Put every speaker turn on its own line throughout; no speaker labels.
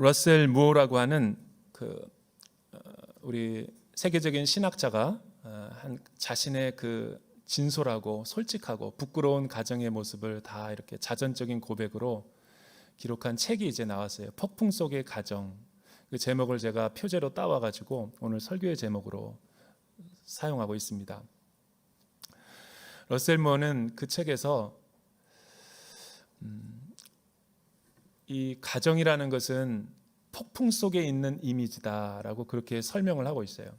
러셀 무어라고 하는 그 어, 우리 세계적인 신학자가 어, 한 자신의 그 진솔하고 솔직하고 부끄러운 가정의 모습을 다 이렇게 자전적인 고백으로 기록한 책이 이제 나왔어요. 폭풍 속의 가정. 그 제목을 제가 표제로 따와 가지고 오늘 설교의 제목으로 사용하고 있습니다. 러셀 무어는 그 책에서 음, 이 가정이라는 것은 폭풍 속에 있는 이미지다라고 그렇게 설명을 하고 있어요.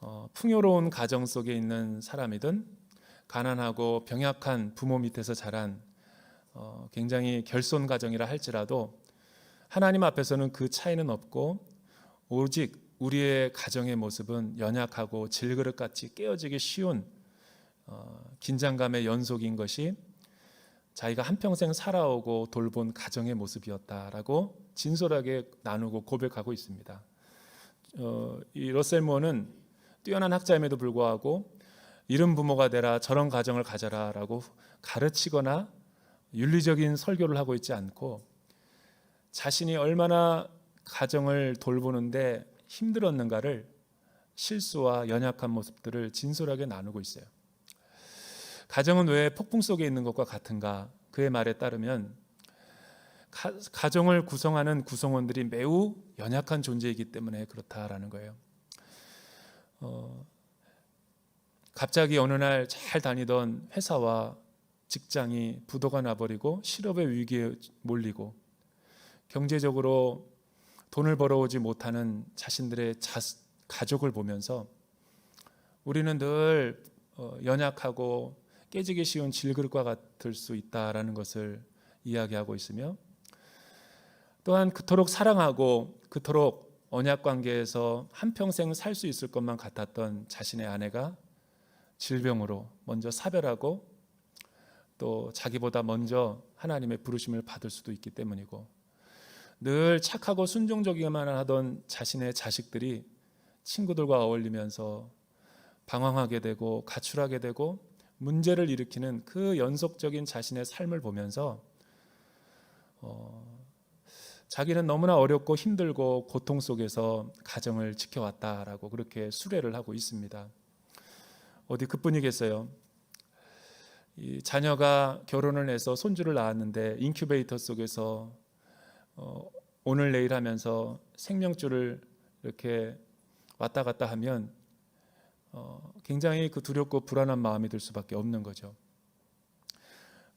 어, 풍요로운 가정 속에 있는 사람이든 가난하고 병약한 부모 밑에서 자란 어, 굉장히 결손 가정이라 할지라도 하나님 앞에서는 그 차이는 없고 오직 우리의 가정의 모습은 연약하고 질그릇같이 깨어지기 쉬운 어, 긴장감의 연속인 것이 자기가 한평생 살아오고 돌본 가정의 모습이었다라고 진솔하게 나누고 고백하고 있습니다. 어, 이 러셀 모어는 뛰어난 학자임에도 불구하고 이런 부모가 되라 저런 가정을 가져라라고 가르치거나 윤리적인 설교를 하고 있지 않고 자신이 얼마나 가정을 돌보는데 힘들었는가를 실수와 연약한 모습들을 진솔하게 나누고 있어요. 가정은 왜 폭풍 속에 있는 것과 같은가? 그의 말에 따르면 가, 정을 구성하는 구성원들이 매우 연약한 존재이기 때문에 그렇다라는 거예요. 어, 갑자기 어느 날 잘 다니던 회사와 직장이 부도가 나버리고 실업의 위기에 몰리고 경제적으로 돈을 벌어오지 못하는 자신들의 자, 가족을 보면서 우리는 늘 어, 연약하고 깨지기 쉬운 질그릇과 같을 수 있다라는 것을 이야기하고 있으며 또한 그토록 사랑하고 그토록 언약 관계에서 한평생 살 수 있을 것만 같았던 자신의 아내가 질병으로 먼저 사별하고 또 자기보다 먼저 하나님의 부르심을 받을 수도 있기 때문이고 늘 착하고 순종적이기만 하던 자신의 자식들이 친구들과 어울리면서 방황하게 되고 가출하게 되고 문제를 일으키는 그 연속적인 자신의 삶을 보면서 어, 자기는 너무나 어렵고 힘들고 고통 속에서 가정을 지켜왔다라고 그렇게 수레를 하고 있습니다. 어디 그뿐이겠어요. 이 자녀가 결혼을 해서 손주를 낳았는데 인큐베이터 속에서 어, 오늘 내일 하면서 생명줄을 이렇게 왔다 갔다 하면 어, 굉장히 그 두렵고 불안한 마음이 들 수밖에 없는 거죠.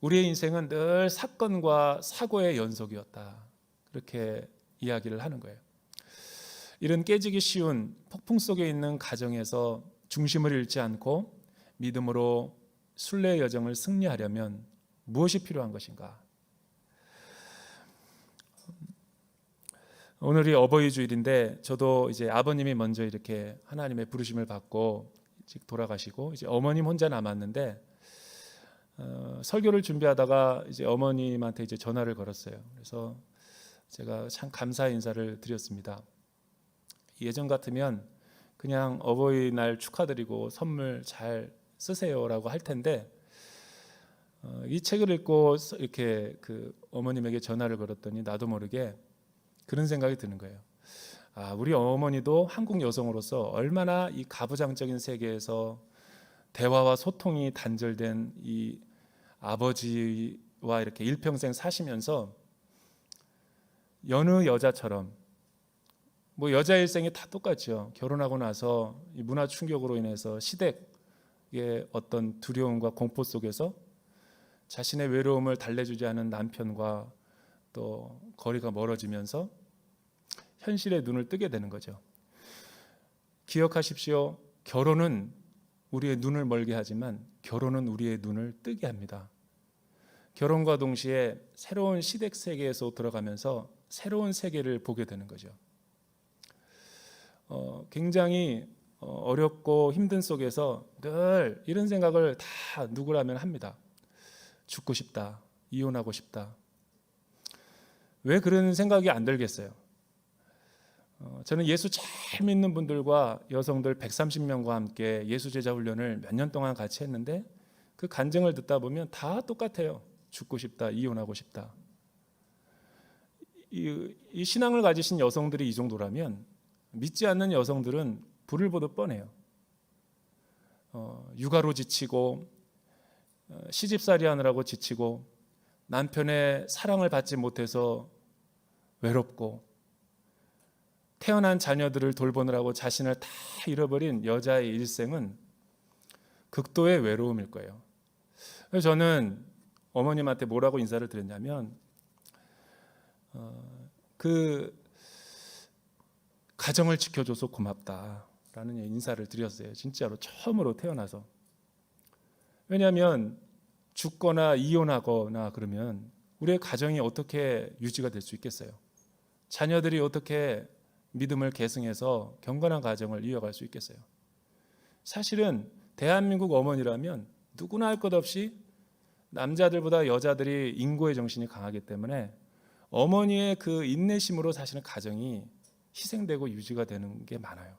우리의 인생은 늘 사건과 사고의 연속이었다. 그렇게 이야기를 하는 거예요. 이런 깨지기 쉬운 폭풍 속에 있는 가정에서 중심을 잃지 않고 믿음으로 순례의 여정을 승리하려면 무엇이 필요한 것인가? 오늘이 어버이 주일인데 저도 이제 아버님이 먼저 이렇게 하나님의 부르심을 받고 일찍 돌아가시고 이제 어머님 혼자 남았는데 어, 설교를 준비하다가 이제 어머님한테 이제 전화를 걸었어요. 그래서 제가 참 감사 인사를 드렸습니다. 예전 같으면 그냥 어버이날 축하드리고 선물 잘 쓰세요라고 할 텐데 어, 이 책을 읽고 이렇게 그 어머님에게 전화를 걸었더니 나도 모르게 그런 생각이 드는 거예요. 아, 우리 어머니도 한국 여성으로서 얼마나 이 가부장적인 세계에서 대화와 소통이 단절된 이 아버지와 이렇게 일평생 사시면서 여느 여자처럼 뭐 여자 일생이 다 똑같죠. 결혼하고 나서 이 문화 충격으로 인해서 시댁의 어떤 두려움과 공포 속에서 자신의 외로움을 달래주지 않은 남편과 또 거리가 멀어지면서 현실의 눈을 뜨게 되는 거죠. 기억하십시오. 결혼은 우리의 눈을 멀게 하지만 결혼은 우리의 눈을 뜨게 합니다. 결혼과 동시에 새로운 시댁 세계에서 들어가면서 새로운 세계를 보게 되는 거죠. 어, 굉장히 어, 어렵고 힘든 속에서 늘 이런 생각을 다 누구라면 합니다. 죽고 싶다. 이혼하고 싶다. 왜 그런 생각이 안 들겠어요? 어, 저는 예수 잘 믿는 분들과 여성들 130명과 함께 예수 제자 훈련을 몇 년 동안 같이 했는데 그 간증을 듣다 보면 다 똑같아요. 죽고 싶다, 이혼하고 싶다. 이, 이 신앙을 가지신 여성들이 이 정도라면 믿지 않는 여성들은 불을 보듯 뻔해요. 어, 육아로 지치고 어, 시집살이 하느라고 지치고 남편의 사랑을 받지 못해서 외롭고 태어난 자녀들을 돌보느라고 자신을 다 잃어버린 여자의 일생은 극도의 외로움일 거예요. 그래서 저는 어머님한테 뭐라고 인사를 드렸냐면 어, 그 가정을 지켜줘서 고맙다라는 인사를 드렸어요. 진짜로 처음으로 태어나서 왜냐하면 죽거나 이혼하거나 그러면 우리의 가정이 어떻게 유지가 될 수 있겠어요? 자녀들이 어떻게 믿음을 계승해서 경건한 가정을 이어갈 수 있겠어요? 사실은 대한민국 어머니라면 누구나 할 것 없이 남자들보다 여자들이 인고의 정신이 강하기 때문에 어머니의 그 인내심으로 사실은 가정이 희생되고 유지가 되는 게 많아요.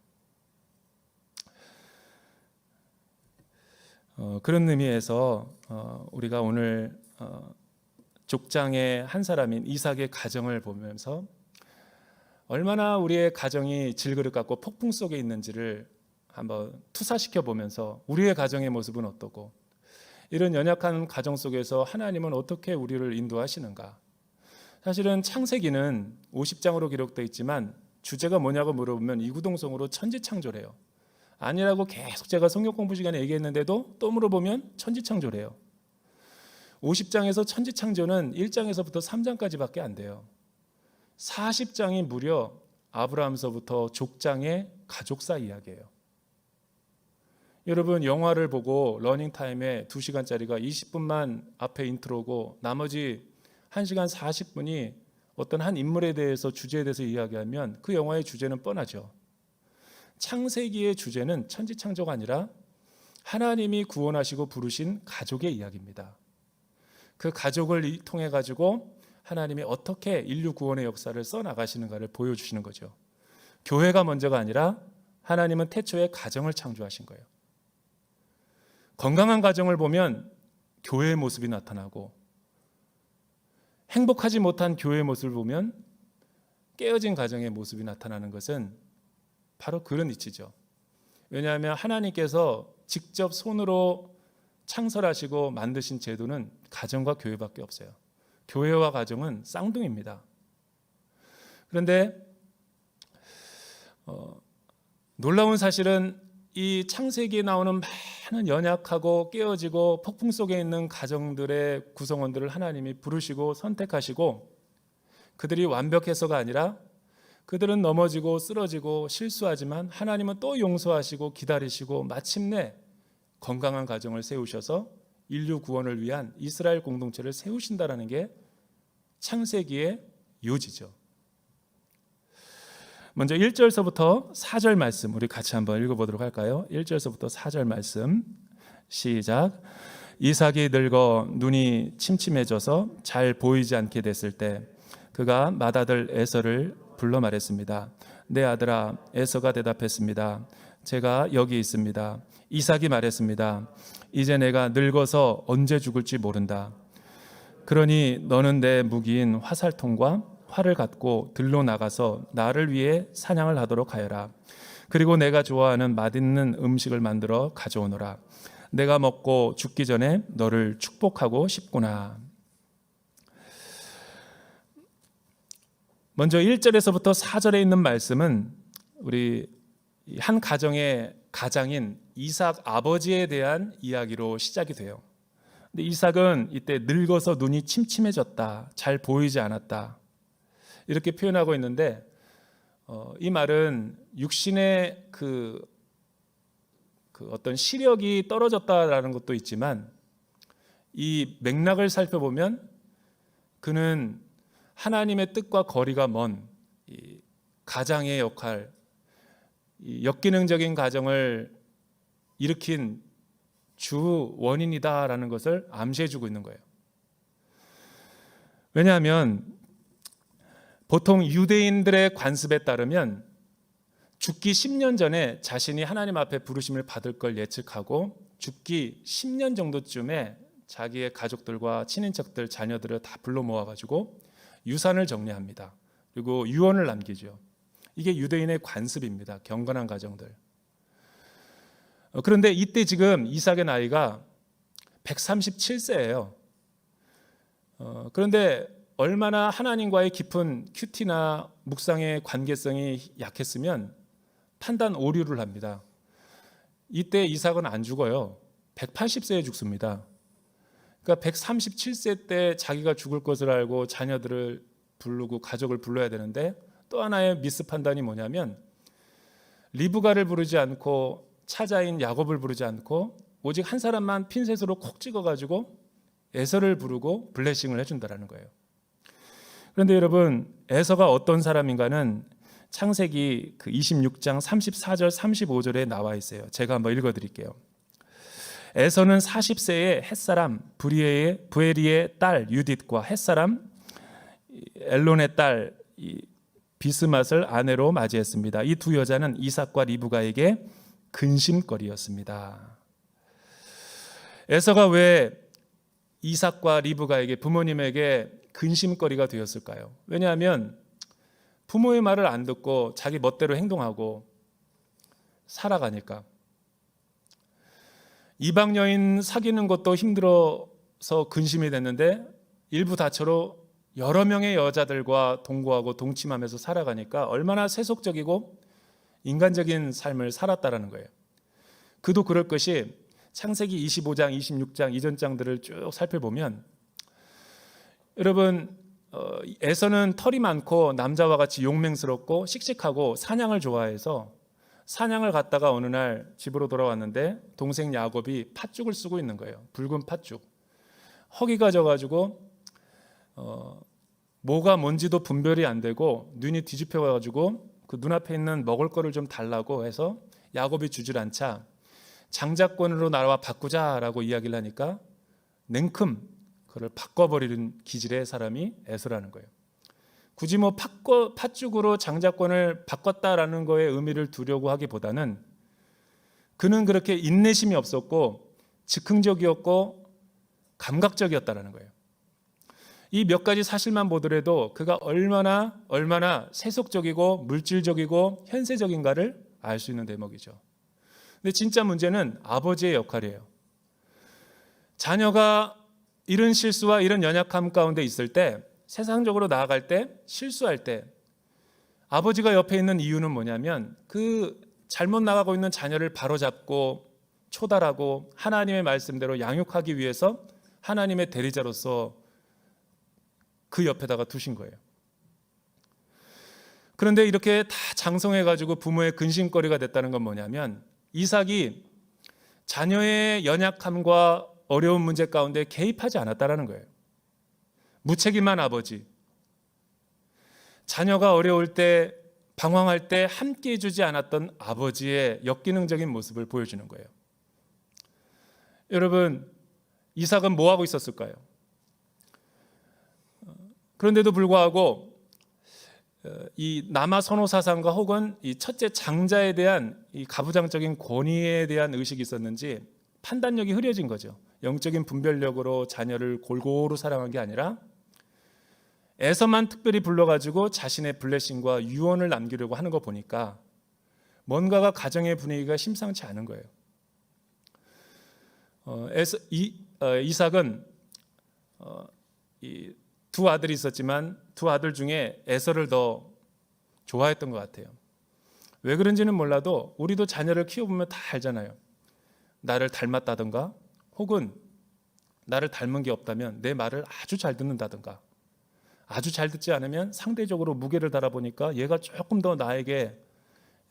어, 그런 의미에서 어, 우리가 오늘 어, 족장의 한 사람인 이삭의 가정을 보면서 얼마나 우리의 가정이 질그릇 같고 폭풍 속에 있는지를 한번 투사시켜 보면서 우리의 가정의 모습은 어떠고 이런 연약한 가정 속에서 하나님은 어떻게 우리를 인도하시는가? 사실은 창세기는 50장으로 기록되어 있지만 주제가 뭐냐고 물어보면 이구동성으로 천지창조래요. 아니라고 계속 제가 성경 공부 시간에 얘기했는데도 또 물어보면 천지창조래요. 50장에서 천지창조는 1장에서부터 3장까지밖에 안 돼요. 40장이 무려 아브라함서부터 족장의 가족사 이야기예요. 여러분 영화를 보고 러닝 타임에 2시간짜리가 20분만 앞에 인트로고 나머지 1시간 40분이 어떤 한 인물에 대해서 주제에 대해서 이야기하면 그 영화의 주제는 뻔하죠. 창세기의 주제는 천지창조가 아니라 하나님이 구원하시고 부르신 가족의 이야기입니다. 그 가족을 통해 가지고 하나님이 어떻게 인류 구원의 역사를 써 나가시는가를 보여주시는 거죠. 교회가 먼저가 아니라 하나님은 태초에 가정을 창조하신 거예요. 건강한 가정을 보면 교회의 모습이 나타나고 행복하지 못한 교회의 모습을 보면 깨어진 가정의 모습이 나타나는 것은 바로 그런 이치죠. 왜냐하면 하나님께서 직접 손으로 창설하시고 만드신 제도는 가정과 교회밖에 없어요. 교회와 가정은 쌍둥이입니다. 그런데 어, 놀라운 사실은 이 창세기에 나오는 많은 연약하고 깨어지고 폭풍 속에 있는 가정들의 구성원들을 하나님이 부르시고 선택하시고 그들이 완벽해서가 아니라 그들은 넘어지고 쓰러지고 실수하지만 하나님은 또 용서하시고 기다리시고 마침내 건강한 가정을 세우셔서 인류 구원을 위한 이스라엘 공동체를 세우신다라는 게 창세기의 요지죠. 먼저 1절서부터 4절 말씀 우리 같이 한번 읽어 보도록 할까요? 1절서부터 4절 말씀 시작. 이삭이 늙어 눈이 침침해져서 잘 보이지 않게 됐을 때 그가 맏아들 에서를 불러 말했습니다. 내 아들아 에서가 대답했습니다. 제가 여기 있습니다. 이삭이 말했습니다. 이제 내가 늙어서 언제 죽을지 모른다. 그러니 너는 내 무기인 화살통과 활을 갖고 들로 나가서 나를 위해 사냥을 하도록 하여라. 그리고 내가 좋아하는 맛있는 음식을 만들어 가져오너라. 내가 먹고 죽기 전에 너를 축복하고 싶구나. 먼저 1절에서부터 4절에 있는 말씀은 우리 한 가정의 가장인 이삭 아버지에 대한 이야기로 시작이 돼요. 근데 이삭은 이때 늙어서 눈이 침침해졌다. 잘 보이지 않았다. 이렇게 표현하고 있는데 어, 이 말은 육신의 그, 그 어떤 시력이 떨어졌다라는 것도 있지만 이 맥락을 살펴보면 그는 하나님의 뜻과 거리가 먼 가장의 역할, 역기능적인 가정을 일으킨 주 원인이다라는 것을 암시해주고 있는 거예요. 왜냐하면 보통 유대인들의 관습에 따르면 죽기 10년 전에 자신이 하나님 앞에 부르심을 받을 걸 예측하고 죽기 10년 정도쯤에 자기의 가족들과 친인척들, 자녀들을 다 불러 모아가지고 유산을 정리합니다. 그리고 유언을 남기죠. 이게 유대인의 관습입니다. 경건한 가정들. 어, 그런데 이때 지금 이삭의 나이가 137세예요. 어, 그런데 얼마나 하나님과의 깊은 큐티나 묵상의 관계성이 약했으면 판단 오류를 합니다. 이때 이삭은 안 죽어요. 180세에 죽습니다. 그러니까 137세 때 자기가 죽을 것을 알고 자녀들을 부르고 가족을 불러야 되는데 또 하나의 미스 판단이 뭐냐면 리브가를 부르지 않고 차자인 야곱을 부르지 않고 오직 한 사람만 핀셋으로 콕 찍어가지고 에서를 부르고 블레싱을 해준다라는 거예요. 그런데 여러분 에서가 어떤 사람인가는 창세기 그 26장 34절 35절에 나와 있어요. 제가 한번 읽어드릴게요. 에서는 40세의 햇사람 브리에의 부에리의 딸 유딧과 햇사람 엘론의 딸 비스맛을 아내로 맞이했습니다. 이 두 여자는 이삭과 리브가에게 근심거리였습니다. 에서가 왜 이삭과 리브가에게 부모님에게 근심거리가 되었을까요? 왜냐하면 부모의 말을 안 듣고 자기 멋대로 행동하고 살아가니까 이방 여인 사귀는 것도 힘들어서 근심이 됐는데 일부 다처로 여러 명의 여자들과 동거하고 동침하면서 살아가니까 얼마나 세속적이고 인간적인 삶을 살았다라는 거예요. 그도 그럴 것이 창세기 25장, 26장 이전 장들을 쭉 살펴보면 여러분 어, 에서는 털이 많고 남자와 같이 용맹스럽고 씩씩하고 사냥을 좋아해서 사냥을 갔다가 어느 날 집으로 돌아왔는데 동생 야곱이 팥죽을 쓰고 있는 거예요. 붉은 팥죽. 허기가 져가지고 어, 뭐가 뭔지도 분별이 안 되고 눈이 뒤집혀 가지고 그 눈앞에 있는 먹을 거를 좀 달라고 해서 야곱이 주질 않자 장자권으로 나와 바꾸자라고 이야기를 하니까 냉큼 그를 바꿔버리는 기질의 사람이 에서라는 거예요. 굳이 뭐 팥거, 팥죽으로 장자권을 바꿨다라는 거에 의미를 두려고 하기보다는 그는 그렇게 인내심이 없었고 즉흥적이었고 감각적이었다라는 거예요. 이 몇 가지 사실만 보더라도 그가 얼마나 얼마나 세속적이고 물질적이고 현세적인가를 알 수 있는 대목이죠. 근데 진짜 문제는 아버지의 역할이에요. 자녀가 이런 실수와 이런 연약함 가운데 있을 때 세상적으로 나아갈 때 실수할 때 아버지가 옆에 있는 이유는 뭐냐면 그 잘못 나가고 있는 자녀를 바로잡고 초달하고 하나님의 말씀대로 양육하기 위해서 하나님의 대리자로서 그 옆에다가 두신 거예요. 그런데 이렇게 다 장성해 가지고 부모의 근심거리가 됐다는 건 뭐냐면 이삭이 자녀의 연약함과 어려운 문제 가운데 개입하지 않았다라는 거예요. 무책임한 아버지. 자녀가 어려울 때 방황할 때 함께 해주지 않았던 아버지의 역기능적인 모습을 보여주는 거예요. 여러분, 이삭은 뭐 하고 있었을까요? 그런데도 불구하고 어, 이 남아 선호 사상과 혹은 이 첫째 장자에 대한 이 가부장적인 권위에 대한 의식이 있었는지 판단력이 흐려진 거죠. 영적인 분별력으로 자녀를 골고루 사랑한 게 아니라 에서만 특별히 불러가지고 자신의 블레싱과 유언을 남기려고 하는 거 보니까 뭔가가 가정의 분위기가 심상치 않은 거예요. 어, 에서, 이, 어, 이삭은 어, 이, 두 아들이 있었지만 두 아들 중에 에서를 더 좋아했던 것 같아요. 왜 그런지는 몰라도 우리도 자녀를 키워보면 다 알잖아요. 나를 닮았다든가 혹은 나를 닮은 게 없다면 내 말을 아주 잘 듣는다든가 아주 잘 듣지 않으면 상대적으로 무게를 달아보니까 얘가 조금 더 나에게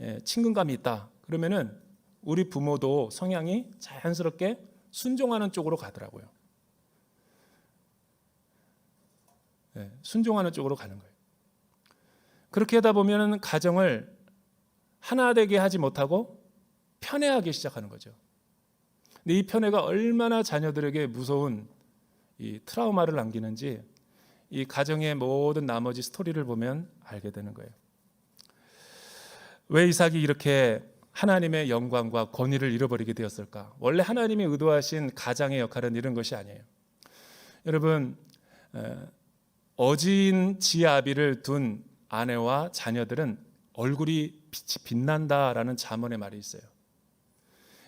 예, 친근감이 있다. 그러면은 우리 부모도 성향이 자연스럽게 순종하는 쪽으로 가더라고요. 예, 순종하는 쪽으로 가는 거예요. 그렇게 하다 보면 가정을 하나 되게 하지 못하고 편애하기 시작하는 거죠. 근데 이 편애가 얼마나 자녀들에게 무서운 이 트라우마를 남기는지 이 가정의 모든 나머지 스토리를 보면 알게 되는 거예요. 왜 이삭이 이렇게 하나님의 영광과 권위를 잃어버리게 되었을까? 원래 하나님이 의도하신 가장의 역할은 이런 것이 아니에요. 여러분 어진 지아비를 둔 아내와 자녀들은 얼굴이 빛이 빛난다라는 자문의 말이 있어요.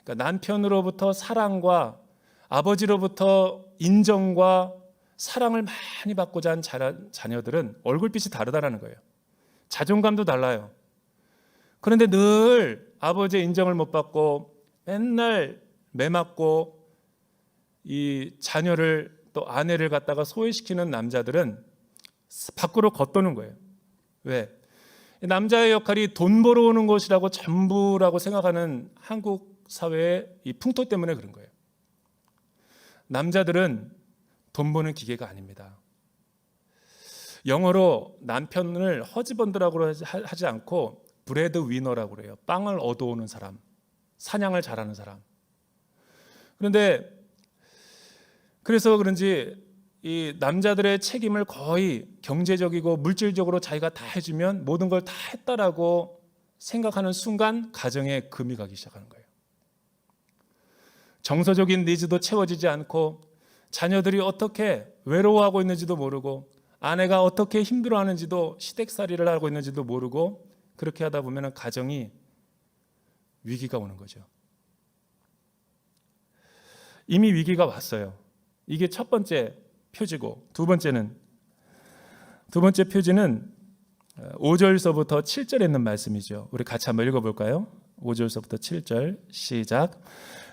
그러니까 남편으로부터 사랑과 아버지로부터 인정과 사랑을 많이 받고자 한 자, 자녀들은 얼굴빛이 다르다라는 거예요. 자존감도 달라요. 그런데 늘 아버지의 인정을 못 받고 맨날 매 맞고 이 자녀를 또 아내를 갖다가 소외시키는 남자들은 밖으로 겉도는 거예요. 왜? 남자의 역할이 돈 벌어오는 것이라고 전부라고 생각하는 한국 사회의 이 풍토 때문에 그런 거예요. 남자들은 돈 버는 기계가 아닙니다. 영어로 남편을 허즈번드라고 하지- 하지 않고 브레드 위너라고 그래요. 빵을 얻어오는 사람, 사냥을 잘하는 사람. 그런데 그래서 그런지 이 남자들의 책임을 거의 경제적이고 물질적으로 자기가 다 해주면 모든 걸 다 했다라고 생각하는 순간 가정에 금이 가기 시작하는 거예요. 정서적인 니즈도 채워지지 않고 자녀들이 어떻게 외로워하고 있는지도 모르고 아내가 어떻게 힘들어하는지도 시댁살이를 하고 있는지도 모르고 그렇게 하다 보면 가정이 위기가 오는 거죠. 이미 위기가 왔어요. 이게 첫 번째 표지고 두 번째는 두 번째 표지는 5절서부터 7절에 있는 말씀이죠. 우리 같이 한번 읽어 볼까요? 5절서부터 7절 시작.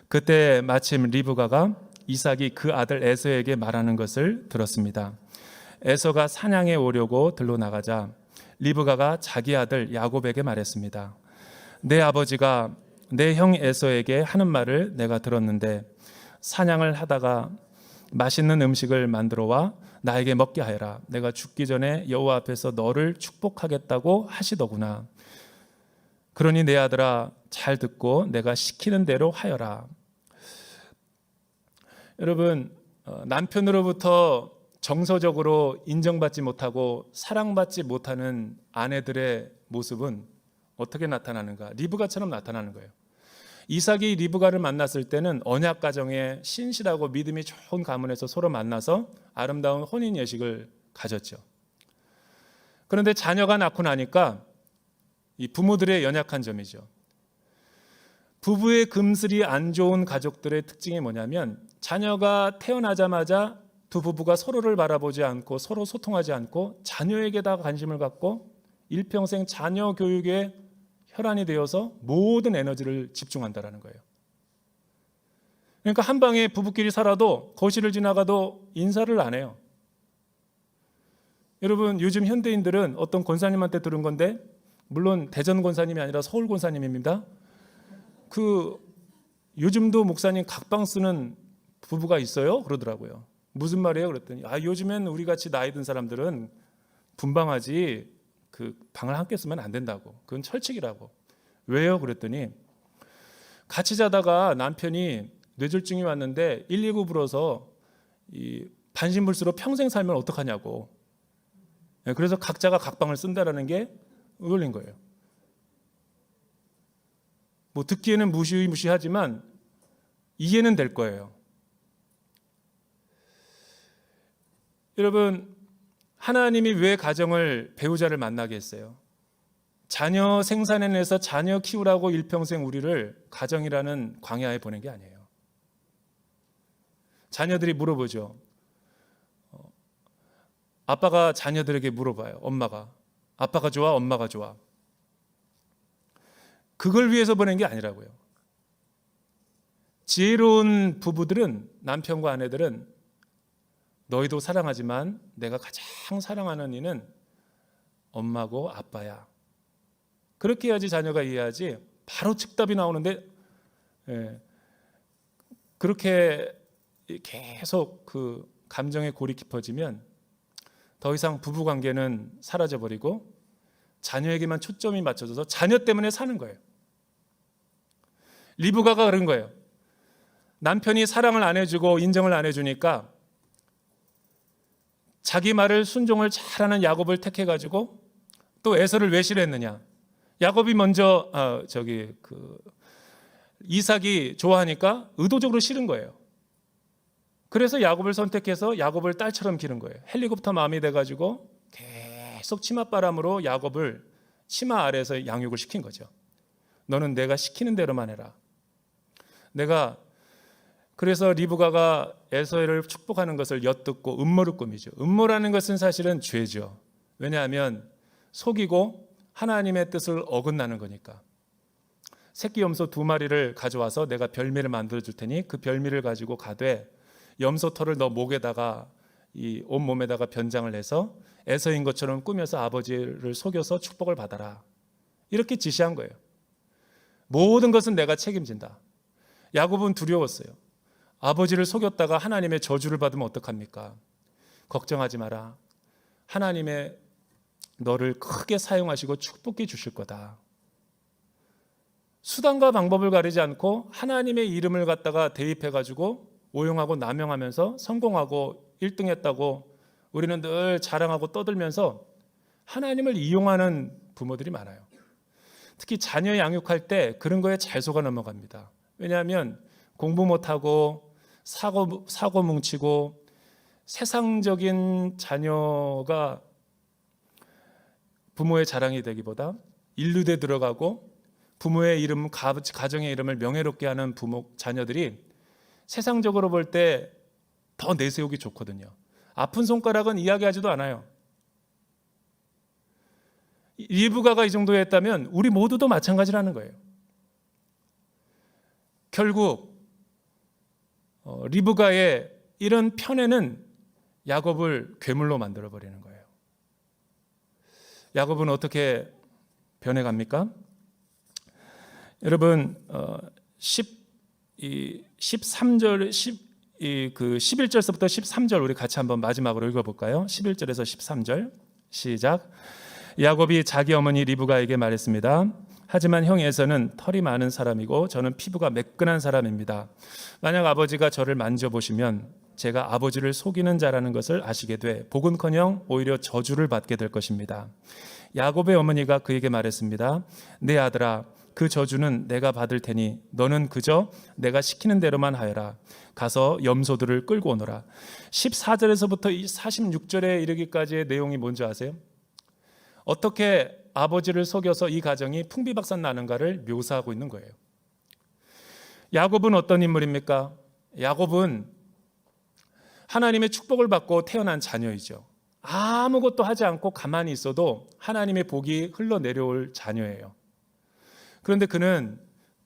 그때 마침 리브가가 이삭이 그 아들 에서에게 말하는 것을 들었습니다. 에서가 사냥에 오려고 들로 나가자 리브가가 자기 아들 야곱에게 말했습니다. 내 아버지가 내 형 에서에게 하는 말을 내가 들었는데 사냥을 하다가 맛있는 음식을 만들어 와 나에게 먹게 하여라. 내가 죽기 전에 여호와 앞에서 너를 축복하겠다고 하시더구나. 그러니 내 아들아 잘 듣고 내가 시키는 대로 하여라. 여러분 어, 남편으로부터 정서적으로 인정받지 못하고 사랑받지 못하는 아내들의 모습은 어떻게 나타나는가? 리브가처럼 나타나는 거예요. 이삭이 리브가를 만났을 때는 언약 가정에 신실하고 믿음이 좋은 가문에서 서로 만나서 아름다운 혼인 예식을 가졌죠. 그런데 자녀가 낳고 나니까 이 부모들의 연약한 점이죠. 부부의 금슬이 안 좋은 가족들의 특징이 뭐냐면 자녀가 태어나자마자 두 부부가 서로를 바라보지 않고 서로 소통하지 않고 자녀에게 다 관심을 갖고 일평생 자녀 교육에 혈안이 되어서 모든 에너지를 집중한다라는 거예요. 그러니까 한 방에 부부끼리 살아도 거실을 지나가도 인사를 안 해요. 여러분 요즘 현대인들은 어떤 권사님한테 들은 건데 물론 대전 권사님이 아니라 서울 권사님입니다. 그 요즘도 목사님 각방 쓰는 부부가 있어요? 그러더라고요. 무슨 말이에요? 그랬더니 아 요즘엔 우리 같이 나이 든 사람들은 분방하지 그 방을 함께 쓰면 안 된다고. 그건 철칙이라고. 왜요? 그랬더니 같이 자다가 남편이 뇌졸중이 왔는데 119 불어서 이 반신불수로 평생 살면 어떡하냐고. 예, 그래서 각자가 각방을 쓴다라는 게 의올린 거예요. 뭐 듣기에는 무시무시하지만 이해는 될 거예요. 여러분 하나님이 왜 가정을 배우자를 만나게 했어요? 자녀 생산해내서 자녀 키우라고 일평생 우리를 가정이라는 광야에 보낸 게 아니에요. 자녀들이 물어보죠. 어, 아빠가 자녀들에게 물어봐요. 엄마가 아빠가 좋아, 엄마가 좋아. 그걸 위해서 보낸 게 아니라고요. 지혜로운 부부들은 남편과 아내들은 너희도 사랑하지만 내가 가장 사랑하는 이는 엄마고 아빠야. 그렇게 해야지 자녀가 이해하지. 바로 즉답이 나오는데 예, 그렇게 계속 그 감정의 골이 깊어지면 더 이상 부부 관계는 사라져 버리고 자녀에게만 초점이 맞춰져서 자녀 때문에 사는 거예요. 리브가가 그런 거예요. 남편이 사랑을 안 해주고 인정을 안 해주니까 자기 말을 순종을 잘하는 야곱을 택해 가지고 또 에서를 왜 싫어했느냐? 야곱이 먼저 어, 저기 그 이삭이 좋아하니까 의도적으로 싫은 거예요. 그래서 야곱을 선택해서 야곱을 딸처럼 기른 거예요. 헬리콥터 마음이 돼 가지고 계속 치맛바람으로 야곱을 치마 아래에서 양육을 시킨 거죠. 너는 내가 시키는 대로만 해라. 내가 그래서 리브가가 에서를 축복하는 것을 엿듣고 음모를 꾸미죠. 음모라는 것은 사실은 죄죠. 왜냐하면 속이고 하나님의 뜻을 어긋나는 거니까. 새끼 염소 두 마리를 가져와서 내가 별미를 만들어 줄 테니 그 별미를 가지고 가되 염소 털을 너 목에다가 이 온 몸에다가 변장을 해서 에서인 것처럼 꾸며서 아버지를 속여서 축복을 받아라. 이렇게 지시한 거예요. 모든 것은 내가 책임진다. 야곱은 두려웠어요. 아버지를 속였다가 하나님의 저주를 받으면 어떡합니까? 걱정하지 마라. 하나님의 너를 크게 사용하시고 축복해 주실 거다. 수단과 방법을 가리지 않고 하나님의 이름을 갖다가 대입해 가지고 오용하고 남용하면서 성공하고 1등 했다고 우리는 늘 자랑하고 떠들면서 하나님을 이용하는 부모들이 많아요. 특히 자녀 양육할 때 그런 거에 잘 속아 넘어갑니다. 왜냐하면 공부 못하고 사고 사고 뭉치고 세상적인 자녀가 부모의 자랑이 되기보다 인류대 들어가고 부모의 이름 가- 가정의 이름을 명예롭게 하는 부모 자녀들이 세상적으로 볼 때 더 내세우기 좋거든요. 아픈 손가락은 이야기하지도 않아요. 이- 리브가가 이 정도 했다면 우리 모두도 마찬가지라는 거예요. 결국 어, 리브가의 이런 편애는 야곱을 괴물로 만들어 버리는 거예요. 야곱은 어떻게 변해갑니까? 여러분 어, 10, 이 13절 10, 이 그 11절서부터 13절 우리 같이 한번 마지막으로 읽어볼까요? 11절에서 13절 시작. 야곱이 자기 어머니 리브가에게 말했습니다. 하지만 형 에서는 털이 많은 사람이고 저는 피부가 매끈한 사람입니다. 만약 아버지가 저를 만져보시면 제가 아버지를 속이는 자라는 것을 아시게 돼 복은커녕 오히려 저주를 받게 될 것입니다. 야곱의 어머니가 그에게 말했습니다. 내 아들아 그 저주는 내가 받을 테니 너는 그저 내가 시키는 대로만 하여라. 가서 염소들을 끌고 오너라. 14절에서부터 46절에 이르기까지의 내용이 뭔지 아세요? 어떻게 아버지를 속여서 이 가정이 풍비박산 나는가를 묘사하고 있는 거예요. 야곱은 어떤 인물입니까? 야곱은 하나님의 축복을 받고 태어난 자녀이죠. 아무것도 하지 않고 가만히 있어도 하나님의 복이 흘러 내려올 자녀예요. 그런데 그는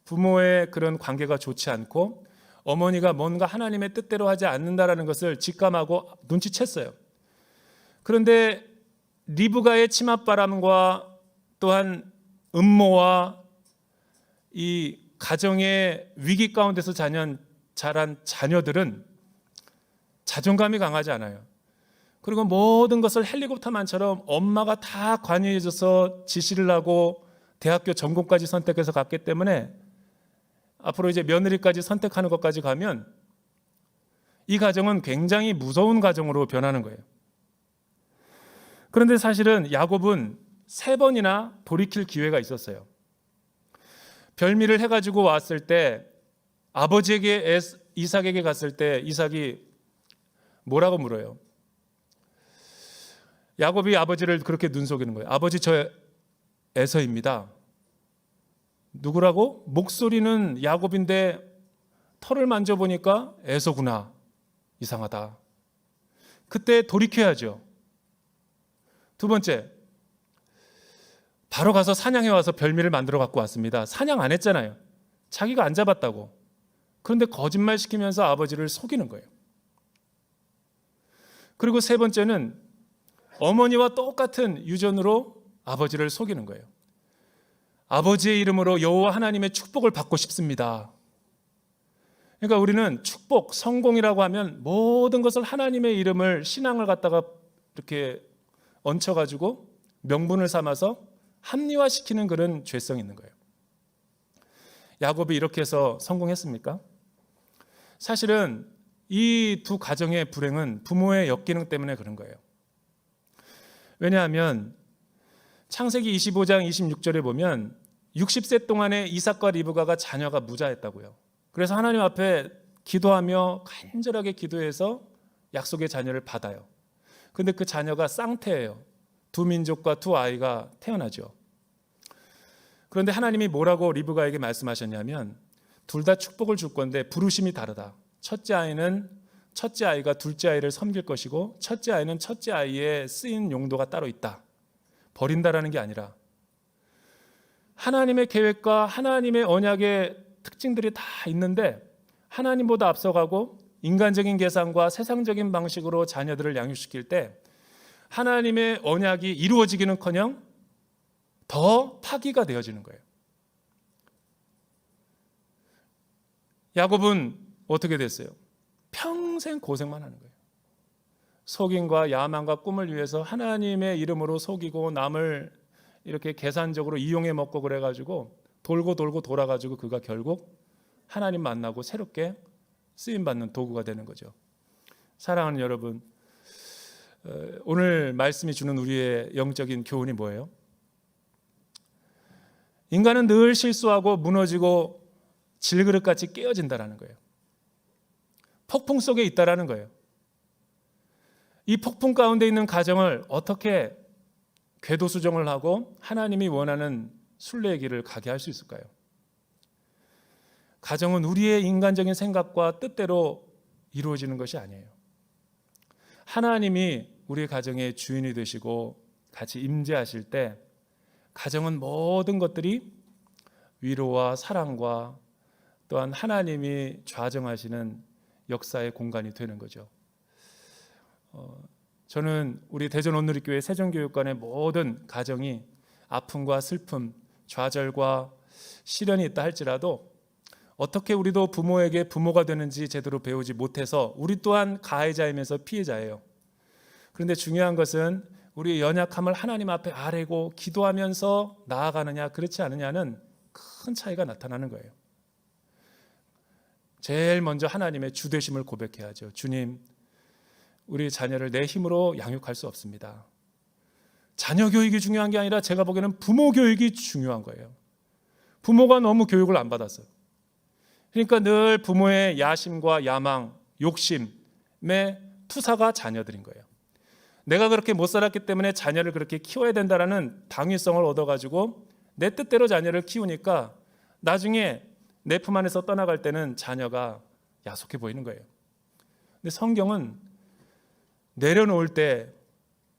부모의 그런 관계가 좋지 않고 어머니가 뭔가 하나님의 뜻대로 하지 않는다라는 것을 직감하고 눈치챘어요. 그런데 리브가의 치맛바람과 또한 음모와 이 가정의 위기 가운데서 자년, 자란 자녀들은 자존감이 강하지 않아요. 그리고 모든 것을 헬리콥터만처럼 엄마가 다 관여해줘서 지시를 하고 대학교 전공까지 선택해서 갔기 때문에 앞으로 이제 며느리까지 선택하는 것까지 가면 이 가정은 굉장히 무서운 가정으로 변하는 거예요. 그런데 사실은 야곱은 세 번이나 돌이킬 기회가 있었어요. 별미를 해가지고 왔을 때 아버지에게 이삭에게 갔을 때 이삭이 뭐라고 물어요? 야곱이 아버지를 그렇게 눈속이는 거예요. 아버지 저 에서입니다. 누구라고? 목소리는 야곱인데 털을 만져보니까 에서구나. 이상하다. 그때 돌이켜야죠. 두 번째, 바로 가서 사냥해 와서 별미를 만들어 갖고 왔습니다. 사냥 안 했잖아요. 자기가 안 잡았다고. 그런데 거짓말 시키면서 아버지를 속이는 거예요. 그리고 세 번째는 어머니와 똑같은 유전으로 아버지를 속이는 거예요. 아버지의 이름으로 여호와 하나님의 축복을 받고 싶습니다. 그러니까 우리는 축복, 성공이라고 하면 모든 것을 하나님의 이름을 신앙을 갖다가 이렇게 얹혀 가지고 명분을 삼아서 합리화시키는 그런 죄성이 있는 거예요. 야곱이 이렇게 해서 성공했습니까? 사실은 이 두 가정의 불행은 부모의 역기능 때문에 그런 거예요. 왜냐하면 창세기 25장 26절에 보면 60세 동안에 이삭과 리브가가 자녀가 무자했다고요. 그래서 하나님 앞에 기도하며 간절하게 기도해서 약속의 자녀를 받아요. 근데 그 자녀가 쌍태예요. 두 민족과 두 아이가 태어나죠. 그런데 하나님이 뭐라고 리브가에게 말씀하셨냐면 둘 다 축복을 줄 건데 부르심이 다르다. 첫째 아이는 첫째 아이가 둘째 아이를 섬길 것이고 첫째 아이는 첫째 아이의 쓰인 용도가 따로 있다. 버린다라는 게 아니라 하나님의 계획과 하나님의 언약의 특징들이 다 있는데 하나님보다 앞서가고 인간적인 계산과 세상적인 방식으로 자녀들을 양육시킬 때 하나님의 언약이 이루어지기는커녕 더 파기가 되어지는 거예요. 야곱은 어떻게 됐어요? 평생 고생만 하는 거예요. 속임과 야망과 꿈을 위해서 하나님의 이름으로 속이고 남을 이렇게 계산적으로 이용해 먹고 그래가지고 돌고 돌고 돌아가지고 그가 결국 하나님 만나고 새롭게 쓰임 받는 도구가 되는 거죠. 사랑하는 여러분, 어, 오늘 말씀이 주는 우리의 영적인 교훈이 뭐예요? 인간은 늘 실수하고 무너지고 질그릇같이 깨어진다라는 거예요. 폭풍 속에 있다라는 거예요. 이 폭풍 가운데 있는 가정을 어떻게 궤도 수정을 하고 하나님이 원하는 순례의 길을 가게 할 수 있을까요? 가정은 우리의 인간적인 생각과 뜻대로 이루어지는 것이 아니에요. 하나님이 우리 가정의 주인이 되시고 같이 임재하실 때 가정은 모든 것들이 위로와 사랑과 또한 하나님이 좌정하시는 역사의 공간이 되는 거죠. 어, 저는 우리 대전 온누리교회 세종교육관의 모든 가정이 아픔과 슬픔, 좌절과 시련이 있다 할지라도 어떻게 우리도 부모에게 부모가 되는지 제대로 배우지 못해서 우리 또한 가해자이면서 피해자예요. 그런데 중요한 것은 우리의 연약함을 하나님 앞에 아뢰고 기도하면서 나아가느냐 그렇지 않느냐는 큰 차이가 나타나는 거예요. 제일 먼저 하나님의 주되심을 고백해야죠. 주님, 우리 자녀를 내 힘으로 양육할 수 없습니다. 자녀 교육이 중요한 게 아니라 제가 보기에는 부모 교육이 중요한 거예요. 부모가 너무 교육을 안 받았어요. 그러니까 늘 부모의 야심과 야망, 욕심의 투사가 자녀들인 거예요. 내가 그렇게 못 살았기 때문에 자녀를 그렇게 키워야 된다라는 당위성을 얻어가지고 내 뜻대로 자녀를 키우니까 나중에 내 품 안에서 떠나갈 때는 자녀가 야속해 보이는 거예요. 근데 성경은 내려놓을 때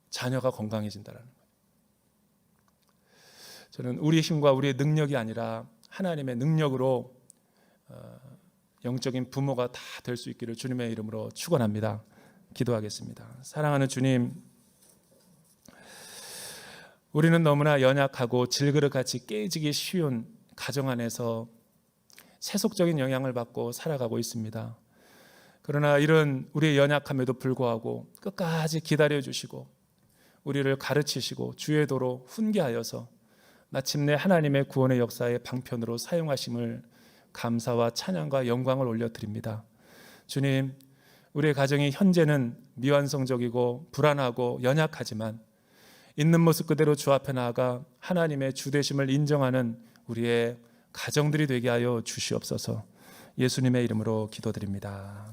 자녀가 건강해진다라는 거예요. 저는 우리의 힘과 우리의 능력이 아니라 하나님의 능력으로 어, 영적인 부모가 다 될 수 있기를 주님의 이름으로 축원합니다. 기도하겠습니다. 사랑하는 주님, 우리는 너무나 연약하고 질그릇같이 깨지기 쉬운 가정 안에서 세속적인 영향을 받고 살아가고 있습니다. 그러나 이런 우리의 연약함에도 불구하고 끝까지 기다려 주시고 우리를 가르치시고 주의 도로 훈계하여서 마침내 하나님의 구원의 역사의 방편으로 사용하심을 감사와 찬양과 영광을 올려 드립니다. 주님, 우리의 가정이 현재는 미완성적이고 불안하고 연약하지만 있는 모습 그대로 주 앞에 나아가 하나님의 주되심을 인정하는 우리의 가정들이 되게 하여 주시옵소서. 예수님의 이름으로 기도드립니다.